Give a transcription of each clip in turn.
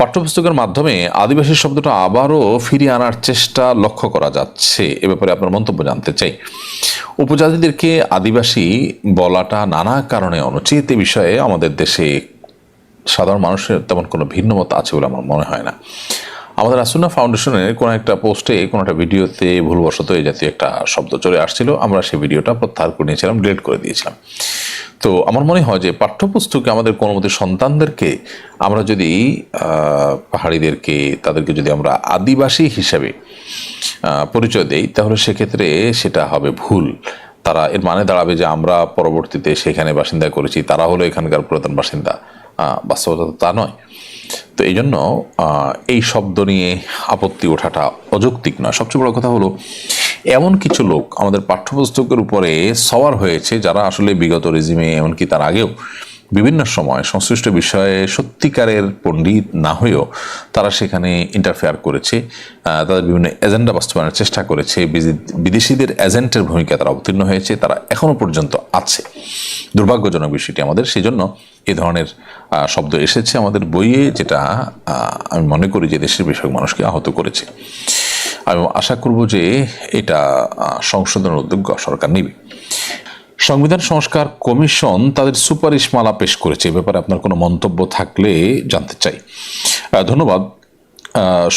পাঠ্যপুস্তকের মাধ্যমে আদিবাসী শব্দটা আবারও ফিরিয়ে আনার চেষ্টা লক্ষ্য করা যাচ্ছে। এ ব্যাপারে আপনার মন্তব্য জানতে চাই। উপজাতিদেরকে আদিবাসী বলাটা নানা কারণে অনুচিত। এ বিষয়ে আমাদের দেশে সাধারণ মানুষের তেমন কোনো ভিন্ন মত আছে বলে আমার মনে হয় না। আমাদের আসুনা ফাউন্ডেশনের কোনো একটা পোস্টে, কোনো একটা ভিডিওতে ভুলবশত এই জাতীয় একটা শব্দ চলে আসছিল। আমরা সেই ভিডিওটা প্রত্যাহার করে নিয়েছিলাম, ডিলিট করে দিয়েছিলাম। তো আমার মনে হয় যে পাঠ্যপুস্তকে আমাদের কোনো মতে সন্তানদেরকে আমরা যদি পাহাড়িদেরকে, তাদেরকে যদি আমরা আদিবাসী হিসাবে পরিচয় দেই, তাহলে সেক্ষেত্রে সেটা হবে ভুল। তারা এর মানে দাঁড়াবে যে আমরা পরবর্তীতে সেখানে বাসিন্দা করেছি, তারা হলো এখানকার পুরাতন বাসিন্দা। বাস্তবতা তো তা নয়। তো এই জন্য এই শব্দ নিয়ে আপত্তি ওঠাটা অযৌক্তিক নয়। সবচেয়ে বড় কথা হলো, এমন কিছু লোক আমাদের পাঠ্যপুস্তকের উপরে সওয়ার হয়েছে যারা আসলে বিগত রেজিমে, এমনকি তার আগেও বিভিন্ন সময় সংশ্লিষ্ট বিষয়ে সত্যিকারের পণ্ডিত না হয়েও তারা সেখানে ইন্টারফেয়ার করেছে তাদের বিভিন্ন এজেন্ডা বাস্তবায়নের চেষ্টা করেছে বিদেশিদের এজেন্টের ভূমিকা তারা অবতীর্ণ হয়েছে, তারা এখনও পর্যন্ত আছে। দুর্ভাগ্যজনক বিষয়টি আমাদের সেই জন্য এ ধরনের শব্দ এসেছে আমাদের বইয়ে, যেটা আমি মনে করি যে দেশের বেশিরভাগ মানুষকে আহত করেছে। আমি আশা করব যে এটা সংশোধনের উদ্যোগ সরকার নেবে। সংবিধান সংস্কার কমিশন তাদের সুপারিশমালা পেশ করেছে। এ ব্যাপারে আপনার কোনো মন্তব্য থাকলে জানতে চাই। ধন্যবাদ।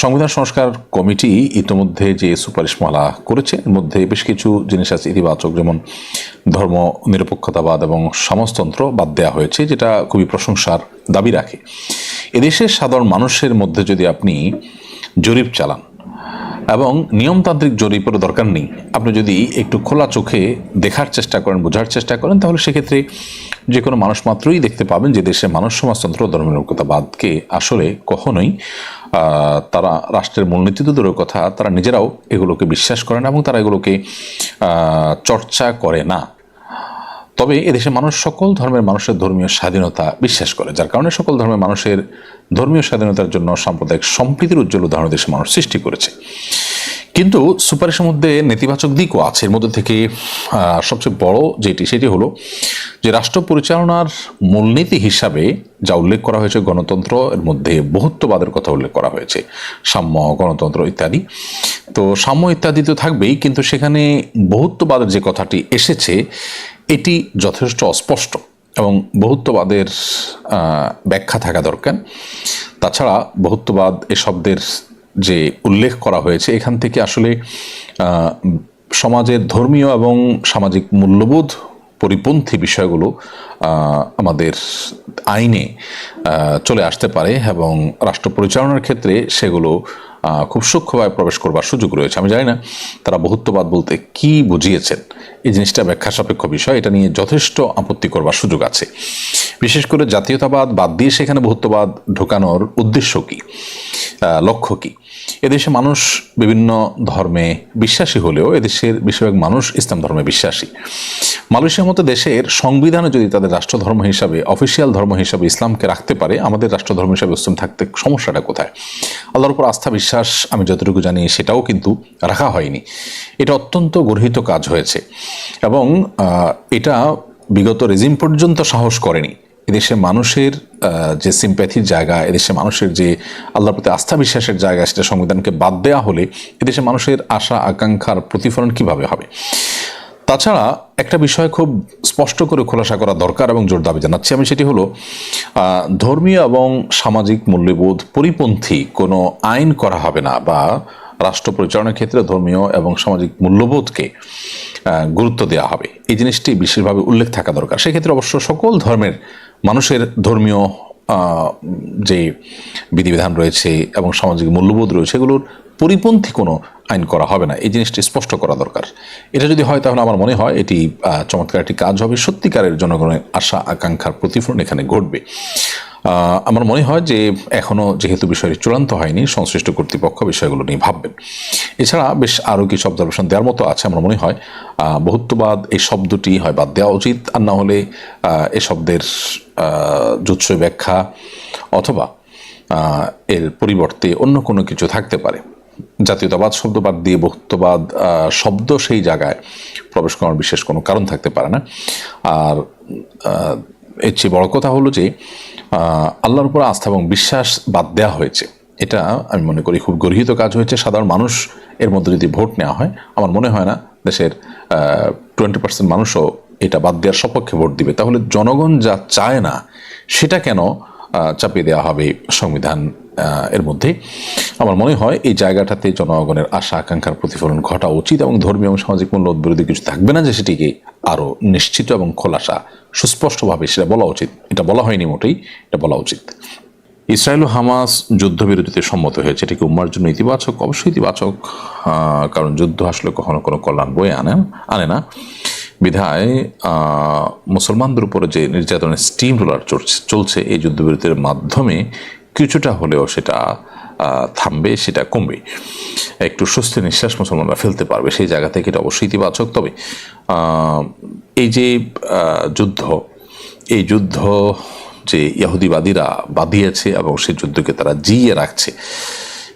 সংবিধান সংস্কার কমিটি ইতিমধ্যে যে সুপারিশমালা করেছে, এর মধ্যে বেশ কিছু জিনিস আছে ইতিবাচক, যেমন ধর্ম নিরপেক্ষতাবাদ এবং সমাজতন্ত্র বাদ দেওয়া হয়েছে, যেটা খুবই প্রশংসার দাবি রাখে। এদেশের সাধারণ মানুষের মধ্যে যদি আপনি জরিপ চালান এবং নিয়মতান্ত্রিক জরিপের দরকার নেই। আপনি যদি একটু খোলা চোখে দেখার চেষ্টা করেন, বোঝার চেষ্টা করেন, তাহলে সেক্ষেত্রে যে কোনো মানুষ মাত্রই দেখতে পাবেন যে দেশে মানুষ সমাজতন্ত্র ধর্মনিরপেক্ষতাবাদকে আসলে কখনোই তারা রাষ্ট্রের মূলনীতি তো দূরের কথা, তারা নিজেরাও এগুলোকে বিশ্বাস করে না এবং তারা এগুলোকে চর্চা করে না। তবে এদেশে মানুষ সকল ধর্মের মানুষের ধর্মীয় স্বাধীনতা বিশ্বাস করে, যার কারণে সকল ধর্মের মানুষের ধর্মীয় স্বাধীনতার জন্য সাম্প্রদায়িক সম্প্রীতির উজ্জ্বল উদাহরণ দেশে মানুষ সৃষ্টি করেছে। কিন্তু সুপারিশের মধ্যে নেতিবাচক দিকও আছে। এর মধ্যে থেকে সবচেয়ে বড় যেটি, সেটি হলো যে রাষ্ট্র পরিচালনার মূলনীতি হিসাবে যা উল্লেখ করা হয়েছে, গণতন্ত্র, এর মধ্যে বহুত্ববাদের কথা উল্লেখ করা হয়েছে। সাম্য, গণতন্ত্র ইত্যাদি। তো সাম্য ইত্যাদি তো থাকবেই, কিন্তু সেখানে বহুত্ববাদের যে কথাটি এসেছে এটি যথেষ্ট অস্পষ্ট এবং বহুত্ববাদের ব্যাখ্যা থাকা দরকার। তাছাড়া বহুত্ববাদ এ শব্দের যে উল্লেখ করা হয়েছে, এখান থেকে আসলে সমাজের ধর্মীয় এবং সামাজিক মূল্যবোধ পরিপন্থী বিষয়গুলো আমাদের আইনে চলে আসতে পারে এবং রাষ্ট্র পরিচালনার ক্ষেত্রে সেগুলো খুব সূক্ষ্মভাবে প্রবেশ করবার সুযোগ রয়েছে। আমি জানি না তারা বহুত্ববাদ বলতে কি বুঝিয়েছেন। এই জিনিসটা ব্যাখ্যা সাপেক্ষ বিষয়। এটা নিয়ে যথেষ্ট আপত্তি করবার সুযোগ আছে। বিশেষ করে জাতীয়তাবাদ বাদ দিয়ে সেখানে বহুত্ববাদ ঢোকানোর উদ্দেশ্য কি? লক্ষ্য কি? এদেশে মানুষ বিভিন্ন ধর্মে বিশ্বাসী হলেও এদেশের বেশিরভাগ মানুষ ইসলাম ধর্মে বিশ্বাসী। মালয়েশিয়ার মতো দেশের সংবিধানে যদি তাদের রাষ্ট্রধর্ম হিসাবে অফিসিয়াল ধর্ম হিসাবে ইসলামকে রাখতে পারে, আমাদের রাষ্ট্রধর্ম হিসাবে মুসলিম থাকতে সমস্যাটা কোথায়? আল্লাহর উপর আস্থা, বিশ্বাস, আমি যতটুকু জানি সেটাও কিন্তু রাখা হয়নি। এটা অত্যন্ত গর্হিত কাজ হয়েছে এবং এটা বিগত রেজিম পর্যন্ত সাহস করেনি। এদেশে মানুষের যে সিম্প্যাথির জায়গা, এদেশে মানুষের যে আল্লাহর প্রতি আস্থা, বিশ্বাসের জায়গা, সেটা সংবিধানকে বাদ দেওয়া হলে এদেশে মানুষের আশা, আকাঙ্ক্ষার প্রতিফলন কীভাবে হবে? তাছাড়া একটা বিষয় খুব স্পষ্ট করে খোলাসা করা দরকার এবং জোর দাবি জানাচ্ছি আমি, সেটি হলো ধর্মীয় এবং সামাজিক মূল্যবোধ পরিপন্থী কোনো আইন করা হবে না বা রাষ্ট্র পরিচালনার ক্ষেত্রে ধর্মীয় এবং সামাজিক মূল্যবোধকে গুরুত্ব দেওয়া হবে। এই জিনিসটি বিশেষভাবে উল্লেখ থাকা দরকার। সেক্ষেত্রে অবশ্য সকল ধর্মের মানুষের ধর্মীয় যে বিধিবিধান রয়েছে এবং সামাজিক মূল্যবোধ রয়েছে, এগুলোর পরিপন্থী কোনো আইন করা হবে না। এই জিনিসটি স্পষ্ট করা দরকার। এটা যদি হয় তাহলে আমার মনে হয় এটি চমৎকার একটি কাজ হবে। সত্যিকারের জনগণের আশা, আকাঙ্ক্ষার প্রতিফলন এখানে ঘটবে। আমার মনে হয় যে এখনও যেহেতু বিষয়টি চূড়ান্ত হয়নি, সংশ্লিষ্ট কর্তৃপক্ষ বিষয়গুলো নিয়ে ভাববেন। এছাড়া বেশ আরও কিছু অবজারভেশন দেওয়ার মতো আছে আমার মনে হয়। বহুত্ববাদ, এই শব্দটি হয় বাদ দেওয়া উচিত। আর না হলে এ শব্দের জুৎস ব্যাখ্যা অথবা এর পরিবর্তে অন্য কোনো কিছু থাকতে পারে। জাতীয়তাবাদ শব্দ বাদ দিয়ে বহুত্ববাদ শব্দ সেই জায়গায় প্রবেশ করার বিশেষ কোনো কারণ থাকতে পারে না। আর এর চেয়ে বড় কথা হলো যে আল্লাহর উপর আস্থা এবং বিশ্বাস বাদ দেওয়া হয়েছে। এটা আমি মনে করি খুব গর্হিত কাজ হয়েছে। সাধারণ মানুষ এর মধ্যে যদি ভোট নেওয়া হয়, আমার মনে হয় না দেশের টোয়েন্টি পার্সেন্ট মানুষও এটা বাদ দেওয়ার সপক্ষে ভোট দিবে। তাহলে জনগণ যা চায় না, সেটা কেন চাপিয়ে দেওয়া হবে সংবিধান এর মধ্যে? আমার মনে হয় এই জায়গাটাতে জনগণের আশা, আকাঙ্ক্ষার প্রতিফলন ঘটা উচিত এবং ধর্মীয় এবং সামাজিক মূল্যবোধ বিরোধী কিছু থাকবে না যে সেটিকে আরও নিশ্চিত এবং খোলাসা, সুস্পষ্টভাবে সেটা বলা উচিত। এটা বলা হয়নি মোটেই, এটা বলা উচিত। ইসরায়েল ও হামাস যুদ্ধবিরতিতে সম্মত হয়েছে। এটি কি উম্মার জন্য ইতিবাচক, অবশ্যই ইতিবাচক কারণ যুদ্ধ আসলে কখনো কোনো কল্যাণ বয়ে আনে আনে না। বিধায় মুসলমানদের উপরে যে নির্যাতনের স্টিম রোলার চলছে এই যুদ্ধবিরতির মাধ্যমে কিছুটা হলেও সেটা থামবে, সেটা কমবে। একটু স্বস্তি নিঃশ্বাস মুসলমানরা ফেলতে পারবে, সেই জায়গা থেকে এটা অবশ্যই ইতিবাচক। তবে এই যে যুদ্ধ, এই যুদ্ধ যে ইহুদিবাদীরা বাঁধিয়েছে এবং সেই যুদ্ধকে তারা জিয়ে রাখছে,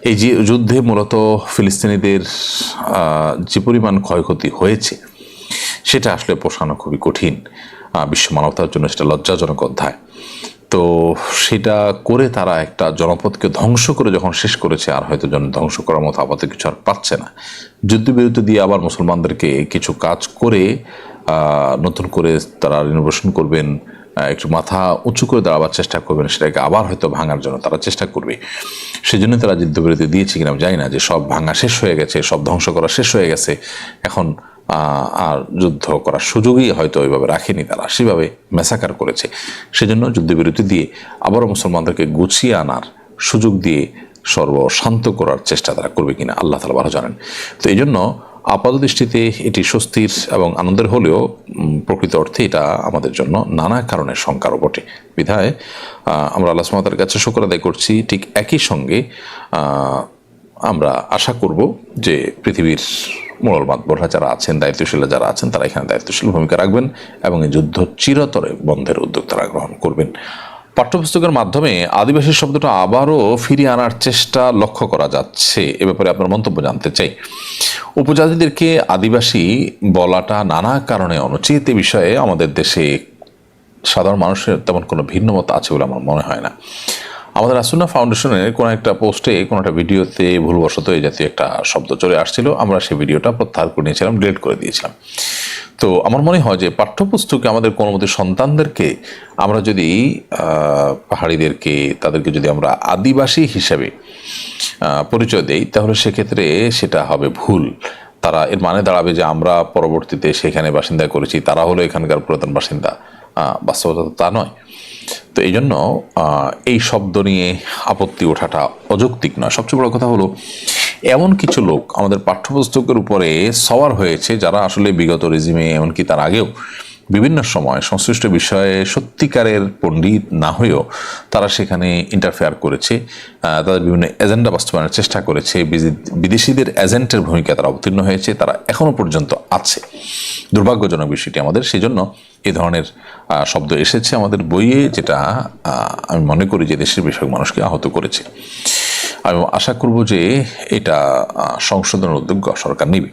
এই যে যুদ্ধে মূলত ফিলিস্তিনিদের যে পরিমাণ ক্ষয়ক্ষতি হয়েছে, সেটা আসলে পোষানো খুবই কঠিন বিশ্ব মানবতার জন্য সেটা লজ্জাজনক অধ্যায়। তো সেটা করে তারা একটা জনপদকে ধ্বংস করে যখন শেষ করেছে, আর হয়তো জন ধ্বংস করার মতো আপাতত কিছু আর পাচ্ছে না। যুদ্ধবিরতি দিয়ে আবার মুসলমানদেরকে কিছু কাজ করে নতুন করে তারা রিনোভেশন করবেন একটু মাথা উঁচু করে দাঁড়াবার চেষ্টা করবেন, সেটাকে আবার হয়তো ভাঙার জন্য তারা চেষ্টা করবে। সেই জন্য তারা যুদ্ধবিরতি দিয়েছে কিনা আমি জানি না, যে সব ভাঙা শেষ হয়ে গেছে, সব ধ্বংস করা শেষ হয়ে গেছে। এখন আর যুদ্ধ করার সুযোগই হয়তো ওইভাবে রাখেনি তারা। সেভাবে মেসাকার করেছে। সেজন্য যুদ্ধবিরতি দিয়ে আবারও মুসলমানদেরকে গুছিয়ে আনার সুযোগ দিয়ে সর্বশান্ত করার চেষ্টা তারা করবে কিনা আল্লাহ তালা ভালো জানেন। তো এই জন্য আপাত দৃষ্টিতে এটি স্বস্তির এবং আনন্দের হলেও প্রকৃত অর্থে এটা আমাদের জন্য নানা কারণে শঙ্কারও বটে। বিধায় আমরা আল্লাহ সুমাতার কাছে শুক্র আদায় করছি। ঠিক একই সঙ্গে আমরা আশা করব যে পৃথিবীর মোড়ল মাতবররা যারা আছেন, দায়িত্বশীলরা যারা আছেন, তারা এখানে দায়িত্বশীল ভূমিকা রাখবেন এবং এই যুদ্ধ চিরতরে বন্ধের উদ্যোগ তারা গ্রহণ করবেন। পাঠ্যপুস্তকের মাধ্যমে আদিবাসী শব্দটা আবারও ফিরিয়ে আনার চেষ্টা লক্ষ্য করা যাচ্ছে। এ ব্যাপারে আপনার মন্তব্য জানতে চাই। উপজাতিদেরকে আদিবাসী বলাটা নানা কারণে অনুচিত। এ বিষয়ে আমাদের দেশে সাধারণ মানুষের তেমন কোনো ভিন্ন মত আছে বলে আমার মনে হয় না। আমাদের আসুনা ফাউন্ডেশনের কোনো একটা পোস্টে কোনো একটা ভিডিওতে ভুলবশত এই জাতীয় একটা শব্দ চলে আসছিল। আমরা সেই ভিডিওটা প্রত্যাহার করে নিয়েছিলাম ডিলিট করে দিয়েছিলাম। তো আমার মনে হয় যে পাঠ্যপুস্তকে আমাদের কোনো মতে সন্তানদেরকে আমরা যদি পাহাড়িদেরকে, তাদেরকে যদি আমরা আদিবাসী হিসাবে পরিচয় দেই, তাহলে সেক্ষেত্রে সেটা হবে ভুল। তারা এর মানে দাঁড়াবে যে আমরা পরবর্তীতে সেখানে বাসিন্দা করেছি, তারা হলো এখানকার পুরাতন বাসিন্দা। বাস্তবতা তো তা নয়। তো এই জন্য এই শব্দ নিয়ে আপত্তি ওঠাটা অযৌক্তিক নয়। সবচেয়ে বড় কথা হলো, এমন কিছু লোক আমাদের পাঠ্যপুস্তকের উপরে সওয়ার হয়েছে যারা আসলে বিগত রেজিমে, এমনকি তার আগেও বিভিন্ন সময় সংশ্লিষ্ট বিষয়ে সত্যিকারের পণ্ডিত না হয়েও তারা সেখানে ইন্টারফেয়ার করেছে। তাদের বিভিন্ন এজেন্ডা বাস্তবায়নের চেষ্টা করেছে। বিদেশিদের এজেন্টের ভূমিকা তারা অবতীর্ণ হয়েছে, তারা এখনও পর্যন্ত আছে। দুর্ভাগ্যজনক বিষয়টি আমাদের। সেই জন্য এই ধরনের শব্দ এসেছে আমাদের বইয়ে, যেটা আমি মনে করি যে দেশের বেশিরভাগ মানুষকে আহত করেছে। আমি আশা করব যে এটা সংশোধনের উদ্যোগ সরকার নেবে।